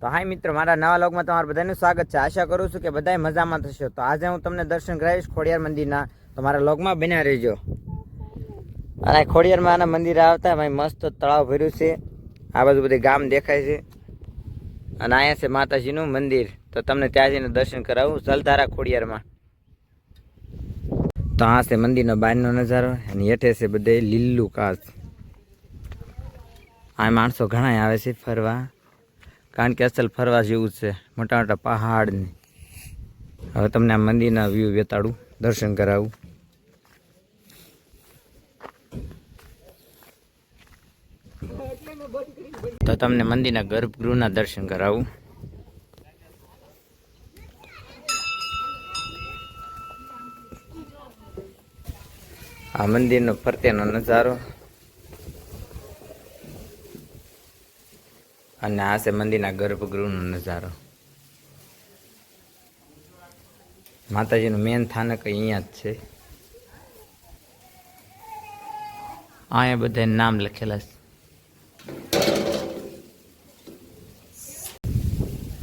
તો હાય મિત્રો, મારા નવા લોગમાં તમારું બધાનું સ્વાગત છે. આશા કરું છું કે બધાય મજામાં થશે. તો આજે હું તમને દર્શન કરાવીશ ખોડિયાર મંદિરના. તો મારા લોગમાં બન્યા રહેજો. અને ખોડિયારમાં આના મંદિરે આવતા ભાઈ મસ્ત તળાવ ભર્યું છે. આ બધું બધી ગામ દેખાય છે. અને અહીંયા છે માતાજીનું મંદિર. તો તમને ત્યાં જઈને દર્શન કરાવું. જલધારા ખોડિયારમાં. તો આ છે મંદિરનો બહારનો નજારો. અને હેઠે છે બધે લીલું કાચ. આ માણસો ઘણા આવે છે ફરવા. કારણ કે અસલ ફરવા જેવું છે મોટા મોટા પહાડની. હવે તમને આ મંદિરના વ્યૂ વેતાડું દર્શન કરાવું. તો તમને મંદિરના ગર્ભગૃહના દર્શન કરાવું. આ મંદિરનો ફરતેનો નજારો. અને આ છે મંદિરના ગર્ભગૃહનો નજારો. માતાજીનું મેન સ્થાનક અહીંયા જ છે. અહીંયા બધા નામ લખેલા છે.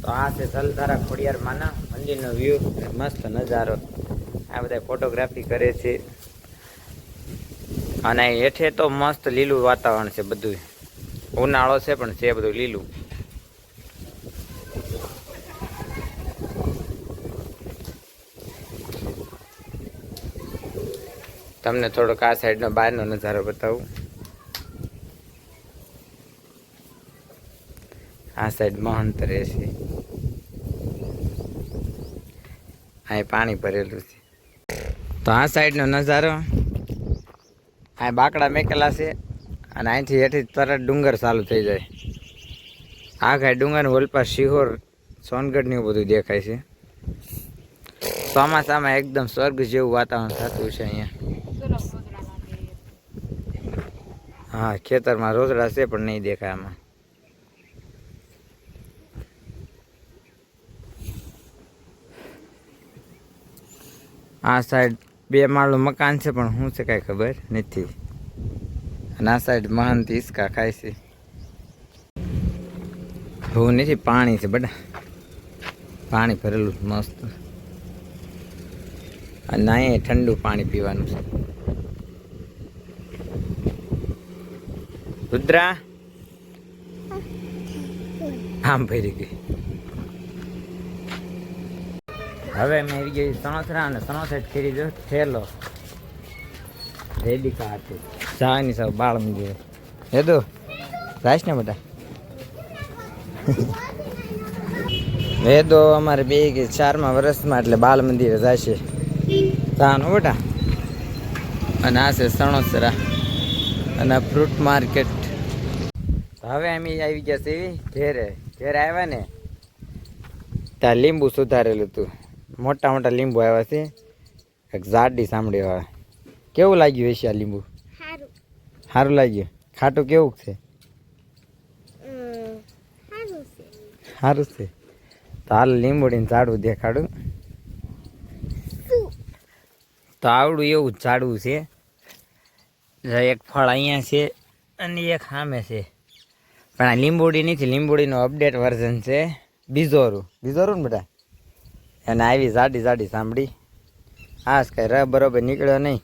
તો આ છે સલધારા ખોડિયાર માના મંદિરનો વ્યૂ મસ્ત નજારો. આ બધા ફોટોગ્રાફી કરે છે. અને હેઠે તો મસ્ત લીલું વાતાવરણ છે બધું ઉનાળો છે પણ છે બધું લીલું. તમને થોડોક આ સાઈડનો બહારનો નજારો બતાવું. આ સાઈડ મહંત રહે છે. અહીં પાણી ભરેલું છે. તો આ સાઈડનો નજારો. આ બાકડા મેકેલા છે. અને અહીંથી હેઠી તરત ડુંગર ચાલુ થઈ જાય. આખા ડુંગર વલપા શિહોર, સોનગઢ ને એવું બધું દેખાય છે. ચોમાસામાં એકદમ સ્વર્ગ જેવું વાતાવરણ થતું છે અહીંયા. હા, ખેતરમાં રોજડા છે પણ નહીં દેખાય આમાં. આ સાઈડ બે માળનું મકાન છે પણ શું છે કાંઈ ખબર નથી. અને આ સાઈડ મહંત હિસકા ખાય છે. હું નથી, પાણી છે બધા પાણી ભરેલું મસ્ત. અને અહીંયા ઠંડુ પાણી પીવાનું છે. રુદ્રા? આમ ભરી ગઈ. હવે મેં આવી ગઈ સણોસરા અને સણોસેટ ખીરી જો થેલો રેડિકા હતી ચાની સાવ બાળ મંદિર. હે તો રાઈશ ને બધા? વેદો અમારે બે કે ચારમાં વર્ષમાં એટલે બાલ મંદિરે છે. ચાનો બેટા. અને આ છે સણોસરા અને ફ્રૂટ માર્કેટ. હવે અમે આવી ગયા છે ઘેરે. ઘેરે આવ્યા ને ત્યાં લીંબુ સુધારેલું હતું. મોટા મોટા લીંબુ આવ્યા છે. એક જાડી સાંભળી આવે કેવું લાગ્યું હશે આ લીંબુ? સારું લાગ્યું. ખાટું કેવું છે? સારું છે. તો હાલ લીંબુડીને ઝાડવું દેખાડું. તો આવડું એવું ઝાડવું છે. એક ફળ અહીંયા છે અને એક સામે છે. પણ આ લીંબુડી નથી લીંબોડીનો અપડેટ વર્ઝન છે. બીજોરું. બીજોરું ને બધા? અને આવી જાડી જાડી સાંભળી. હા કઈ ર બરોબર નીકળ્યો નહીં.